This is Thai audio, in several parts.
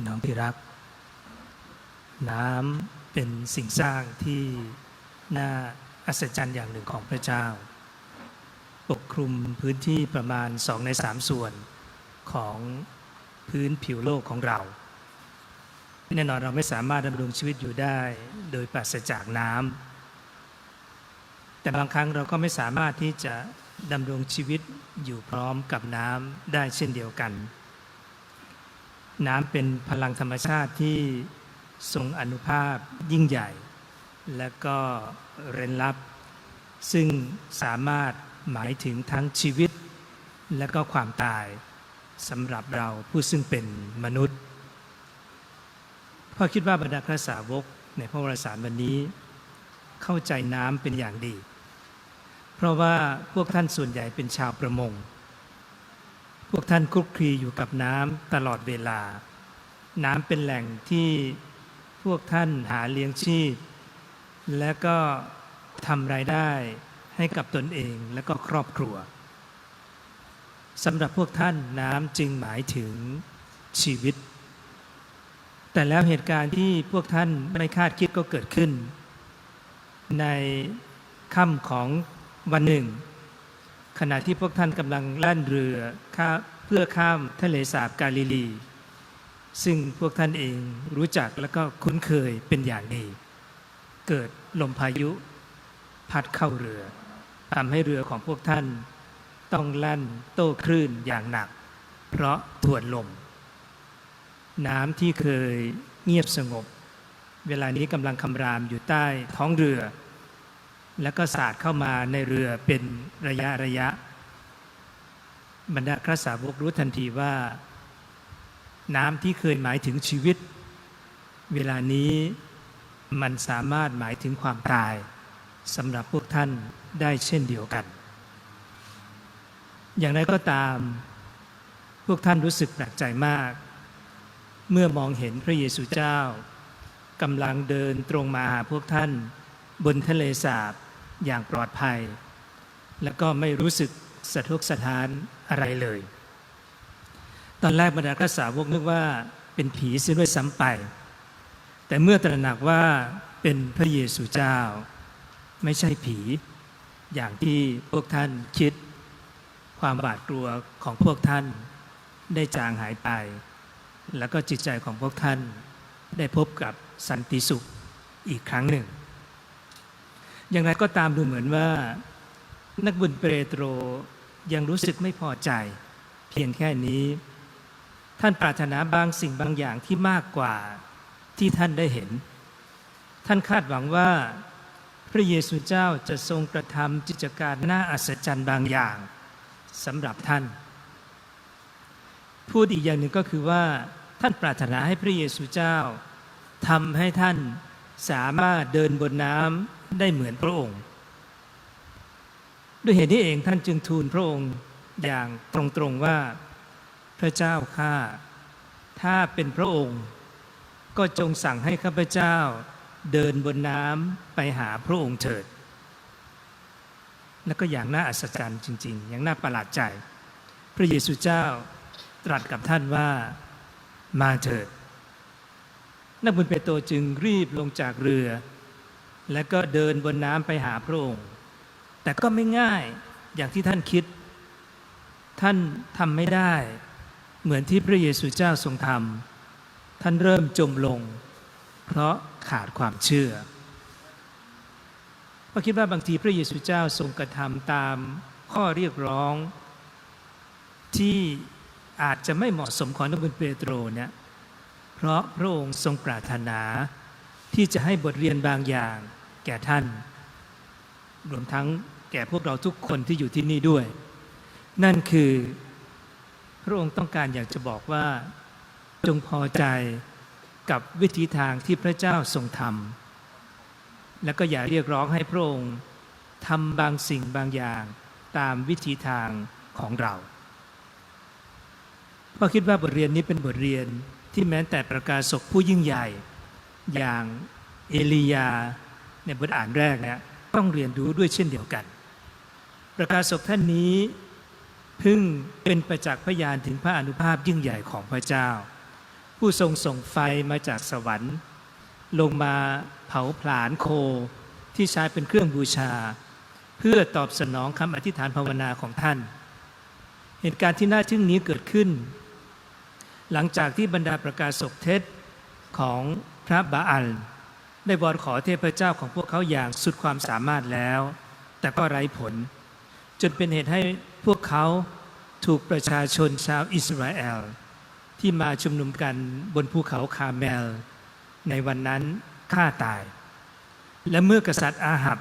พี่น้องที่รัก น้ำเป็นสิ่งสร้างที่น่าอัศจรรย์อย่างหนึ่งของพระเจ้า ปกคลุมพื้นที่ประมาณสองในสามส่วนของพื้นผิวโลกของเราแน่นอนเราไม่สามารถดำรงชีวิตอยู่ได้โดยปราศจากน้ำแต่บางครั้งเราก็ไม่สามารถที่จะดำรงชีวิตอยู่พร้อมกับน้ำได้เช่นเดียวกัน น้ำเป็นพลังธรรมชาติที่ทรงอนุภาพยิ่งใหญ่ และก็เร้นลับ ซึ่งสามารถหมายถึงทั้งชีวิต และก็ความตายสำหรับเราผู้ซึ่งเป็นมนุษย์พ่อคิดว่าบรรดาพระสาวกในพระวรสารวันนี้ เข้าใจน้ำเป็นอย่างดี เพราะว่าพวกท่านส่วนใหญ่เป็นชาวประมง พวกท่านคลุกคลีอยู่กับน้ำตลอดเวลา น้ำเป็นแหล่งที่พวกท่านหาเลี้ยงชีพ และก็ทำรายได้ให้กับตนเองและก็ครอบครัวสำหรับพวกท่านน้ำจึงหมายถึงชีวิต แต่แล้วเหตุการณ์ที่พวกท่านไม่คาดคิดก็เกิดขึ้น ในค่ำของวันหนึ่ง ขณะที่พวกท่านกำลังแล่นเรือเพื่อข้ามทะเลสาบกาลิลี ซึ่งพวกท่านเองรู้จักและก็คุ้นเคยเป็นอย่างดี เกิดลมพายุพัดเข้าเรือทำให้เรือของพวกท่านต้องลั่นโต้คลื่นอย่างหนัก เพราะถวนลม น้ำที่เคยเงียบสงบ เวลานี้กำลังคำรามอยู่ใต้ท้องเรือ แล้วก็สาดเข้ามาในเรือเป็นระยะระยะ บรรดาพระสาวกรู้ทันทีว่า น้ำที่เคยหมายถึงชีวิต เวลานี้มันสามารถหมายถึงความตายสำหรับพวกท่านได้เช่นเดียวกัน อย่างไรก็ตาม พวกท่านรู้สึกแปลกใจมาก เมื่อมองเห็นพระเยซูเจ้ากำลังเดินตรงมาหาพวกท่านบนทะเลสาบ อย่างปลอดภัย และก็ไม่รู้สึกสะทกสะท้านอะไรเลย ตอนแรกบรรดาพระสาวกนึกว่าเป็นผีเสียด้วยซ้ำไป แต่เมื่อตระหนักว่าเป็นพระเยซูเจ้า ไม่ใช่ผี อย่างที่พวกท่านคิด ความบาดกลัวของพวกท่านได้จางหายไป แล้วก็จิตใจของพวกท่านได้พบกับสันติสุขอีกครั้งหนึ่ง อย่างไรก็ตามดูเหมือนว่า นักบุญเปโตรยังรู้สึกไม่พอใจ เพียงแค่นี้ ท่านปรารถนาบางสิ่งบางอย่างที่มากกว่าที่ท่านได้เห็น ท่านคาดหวังว่า พระเยซูเจ้าจะทรงกระทำกิจการน่าอัศจรรย์บางอย่างสำหรับท่าน พูดอีกอย่างหนึ่งก็คือว่าท่านปรารถนาให้พระเยซูเจ้าทำให้ท่าน สามารถเดินบนน้ำได้เหมือนพระองค์ ด้วยเหตุนี้เองท่านจึงทูลพระองค์อย่างตรงๆว่าพระเจ้าข้าถ้าเป็นพระองค์ก็จงสั่งให้ข้าพเจ้าเดินบนน้ำไปหาพระองค์เถิด แล้วก็อย่างน่าอัศจรรย์จริง ๆ อย่างน่าประหลาดใจ พระเยซูเจ้าตรัสกับท่านว่ามาเถิด นักบุญเปโตรจึงรีบลงจากเรือ และก็เดินบนน้ำไปหาพระองค์ แต่ก็ไม่ง่ายอย่างที่ท่านคิด ท่านทำไม่ได้ เหมือนที่พระเยซูเจ้าทรงทำท่านเริ่มจมลง เพราะขาดความเชื่อเพราคิดว่าบางทีพระเยซูเจ้าทรงกระทำตามข้อเรียกร้องที่อาจจะไม่เหมาะสมของนักบุญเปโตรเนี่ย เพราะพระองค์ทรงปรารถนา ที่จะให้บทเรียนบางอย่างแก่ท่าน รวมทั้งแก่พวกเราทุกคนที่อยู่ที่นี่ด้วย นั่นคือพระองค์ต้องการอยากจะบอกว่า จงพอใจกับวิธีทางที่พระเจ้าทรงทำแล้วก็อย่าเรียกร้องให้พระองค์ทำบางสิ่งบางอย่างตามวิธีทางของเราเพราะคิดว่าบทเรียนนี้เป็นบทเรียน ที่แม้แต่ประกาศศกผู้ยิ่งใหญ่ อย่างเอลียาในบทอ่านแรกเนี่ยต้องเรียนรู้ด้วยเช่นเดียวกัน ประกาศศกท่านนี้เพิ่งเป็นประจักษ์พยานถึงพระอนุภาพยิ่งใหญ่ของพระเจ้า ผู้ทรงส่งไฟมาจากสวรรค์ ลงมาเผาผลาญโคที่ใช้เป็นเครื่องบูชา เพื่อตอบสนองคำอธิษฐานภาวนาของท่าน เหตุการณ์ที่น่าทึ่งนี้เกิดขึ้น หลังจากที่บรรดาประกาศศกเท็จของพระบาอัลได้วอนขอเทพเจ้าของพวกเขาอย่างสุดความสามารถแล้ว แต่ก็ไร้ผล จนเป็นเหตุให้พวกเขาถูกประชาชนชาวอิสราเอล ที่มาชุมนุมกันบนภูเขาคาเมล ในวันนั้นฆ่าตาย และเมื่อกษัตริย์อาหับ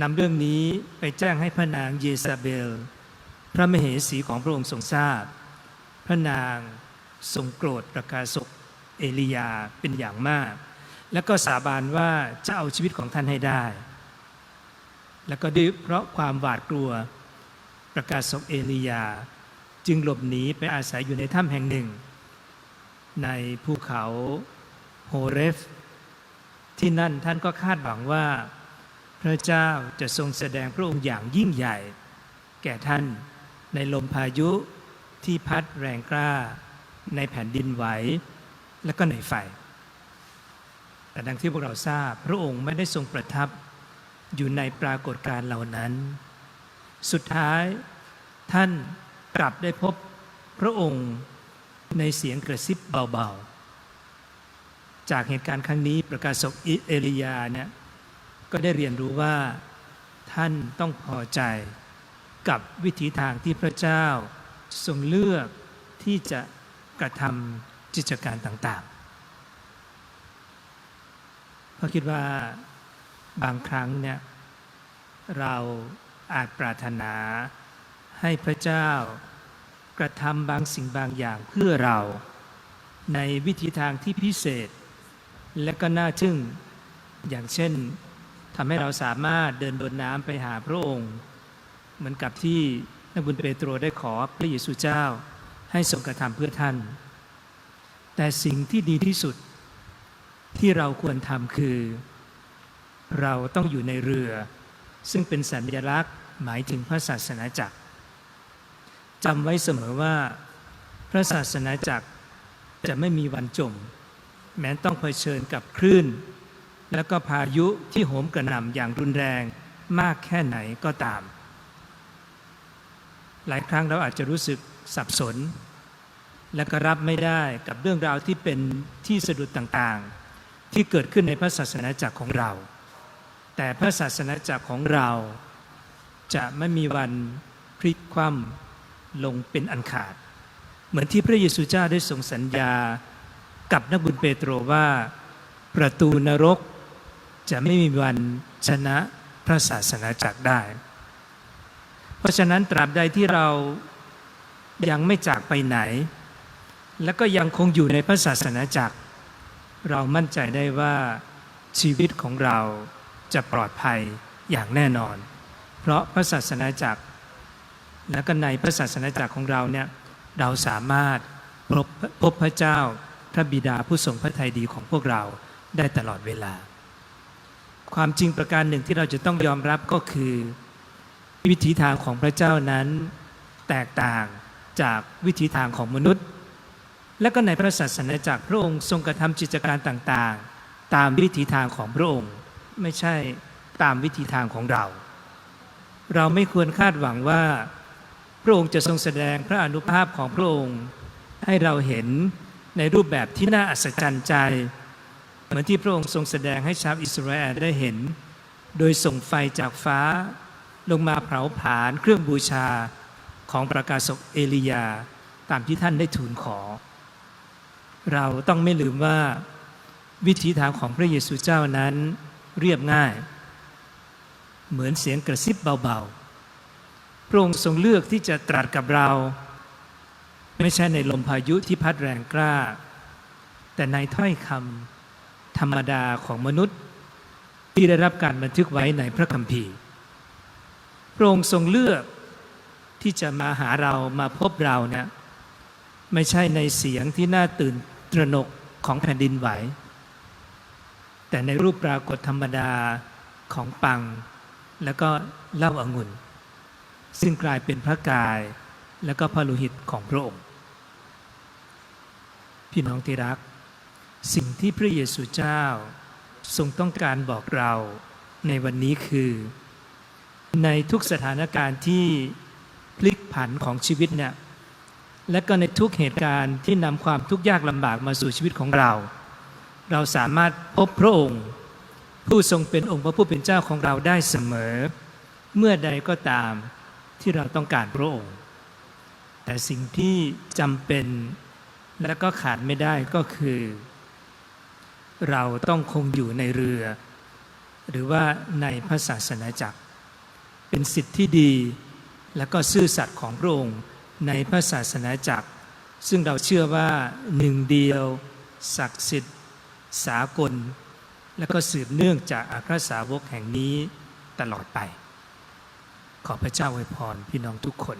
นำเรื่องนี้ไปแจ้งให้พระนางเยซาเบล พระมเหสีของพระองค์ทรงทราบ พระนางทรงโกรธประกาศกเอลียาเป็นอย่างมาก แล้วก็สาบานว่าจะเอาชีวิตของท่านให้ได้ แล้วก็ด้วยเพราะความหวาดกลัวประกาศกเอลียา จึงหลบหนีไปอาศัยอยู่ในถ้ำแห่งหนึ่ง ในภูเขาโฮเรฟ ที่นั่นท่านก็คาดหวังว่า พระเจ้าจะทรงแสดงพระองค์อย่างยิ่งใหญ่ แก่ท่านในลมพายุ ที่พัดแรงกล้าในแผ่นดินไหว และก็ในไฟ แต่ดังที่พวกเราทราบ พระองค์ไม่ได้ทรงประทับอยู่ในปรากฏการเหล่านั้น สุดท้ายท่านกลับได้พบพระองค์ในเสียงกระซิบเบาๆ จากเหตุการณ์ครั้งนี้ประกาศกเอลียาเนี่ยก็ได้เรียนรู้ว่าท่านต้องพอใจกับวิถีทางที่พระเจ้า ทรงเลือกที่จะกระทำกิจการต่างๆ เพราะคิดว่าบางครั้งเนี่ยเราอาจปรารถนาให้พระเจ้ากระทำบางสิ่งบางอย่างเพื่อเราในวิธีทางที่พิเศษ และก็น่าทึ่งอย่างเช่นทำให้เราสามารถเดินบนน้ำไปหาพระองค์ เหมือนกับที่ นักบุญเปโตรได้ขอพระเยซูเจ้าให้ทรงกระทำเพื่อท่าน แต่สิ่งที่ดีที่สุดที่เราควรทำคือ เราต้องอยู่ในเรือ ซึ่งเป็นสัญลักษณ์หมายถึงพระศาสนาจักรจำไว้เสมอว่า พระศาสนาจักรจะไม่มีวันจม แม้ต้องเผชิญกับคลื่น แล้วก็พายุที่โหมกระหน่ำอย่างรุนแรงมากแค่ไหนก็ตาม หลายครั้งเราอาจจะรู้สึกสับสน และก็รับไม่ได้กับเรื่องราวที่เป็นที่สะดุดต่างๆ ที่เกิดขึ้นในพระศาสนาจักรของเรา แต่พระศาสนาจักรของเราจะไม่มีวันพลิกคว่ำลงเป็นอันขาด เหมือนที่พระเยซูเจ้าได้ทรงสัญญากับนักบุญเปโตรว่า ประตูนรกจะไม่มีวันชนะพระศาสนาจักรได้ ราะฉะนั้นตราบใดที่เรายังไม่จากไปไหน และก็ยังคงอยู่ในพระศาสนาจักร เรามั่นใจได้ว่าชีวิตของเราจะปลอดภัยอย่างแน่นอน เพราะพระศาสนาจักร และก็ในพระศาสนาจักรของเราเนี่ยเราสามารถพบพบพระเจ้าพระบิดาผู้ทรงพระทัยดีของพวกเราได้ตลอดเวลา ความจริงประการหนึ่งที่เราจะต้องยอมรับก็คือ วิถีทางของพระเจ้านั้นแตกต่างจากวิถีทางของมนุษย์ และก็ในพระศาสนาจักรพระองค์ทรงกระทำกิจการต่างๆ ตามวิถีทางของพระองค์ ไม่ใช่ตามวิถีทางของเรา เราไม่ควรคาดหวังว่า พระองค์จะทรงแสดงพระอนุภาพของพระองค์ ให้เราเห็นในรูปแบบที่น่าอัศจรรย์ใจ เหมือนที่พระองค์ทรงแสดงให้ชาวอิสราเอลได้เห็น โดยส่งไฟจากฟ้า ลงมาเผาผลาญเครื่องบูชาของประกาศกเอลียา ตามที่ท่านได้ทูลขอ เราต้องไม่ลืมว่า วิธีทางของพระเยซูเจ้านั้นเรียบง่าย เหมือนเสียงกระซิบเบาๆ พระองค์ทรงเลือกที่จะตรัสกับเรา ไม่ใช่ในลมพายุที่พัดแรงกล้า แต่ในถ้อยคำธรรมดาของมนุษย์ ที่ได้รับการบันทึกไว้ในพระคัมภีร์ พระองค์ทรงเลือกที่จะมาหาเรามาพบเราเนี่ยไม่ใช่ในเสียงที่น่าตื่นตระหนกของแผ่นดินไหว แต่ในรูปปรากฏธรรมดาของปัง แล้วก็เล่าอางุ่น ซึ่งกลายเป็นพระกายแล้วก็พระโลหิตของพระองค์พพี่น้องที่รัก สิ่งที่พระเยซูเจ้าทรงต้องการบอกเราในวันนี้คือ ในทุกสถานการณ์ที่พลิกผันของชีวิตเนี่ยและก็ในทุกเหตุการณ์ที่นำความทุกข์ยากลำบากมาสู่ชีวิตของเรา เราสามารถพบพระองค์ ผู้ทรงเป็นองค์พระผู้เป็นเจ้าของเราได้เสมอ เมื่อใดก็ตามที่เราต้องการพระองค์ แต่สิ่งที่จำเป็นและก็ขาดไม่ได้ก็คือ เราต้องคงอยู่ในเรือ หรือว่าในพระศาสนาจักร เป็นสิทธิ์ที่ดี และก็ซื่อสัตย์ของพระองค์ในพระศาสนาจักร ซึ่งเราเชื่อว่าหนึ่งเดียว ศักดิ์สิทธิ์ สากล และก็สืบเนื่องจากอาครสาวกแห่งนี้ตลอดไป ขอพระเจ้าอวยพรพี่น้องทุกคน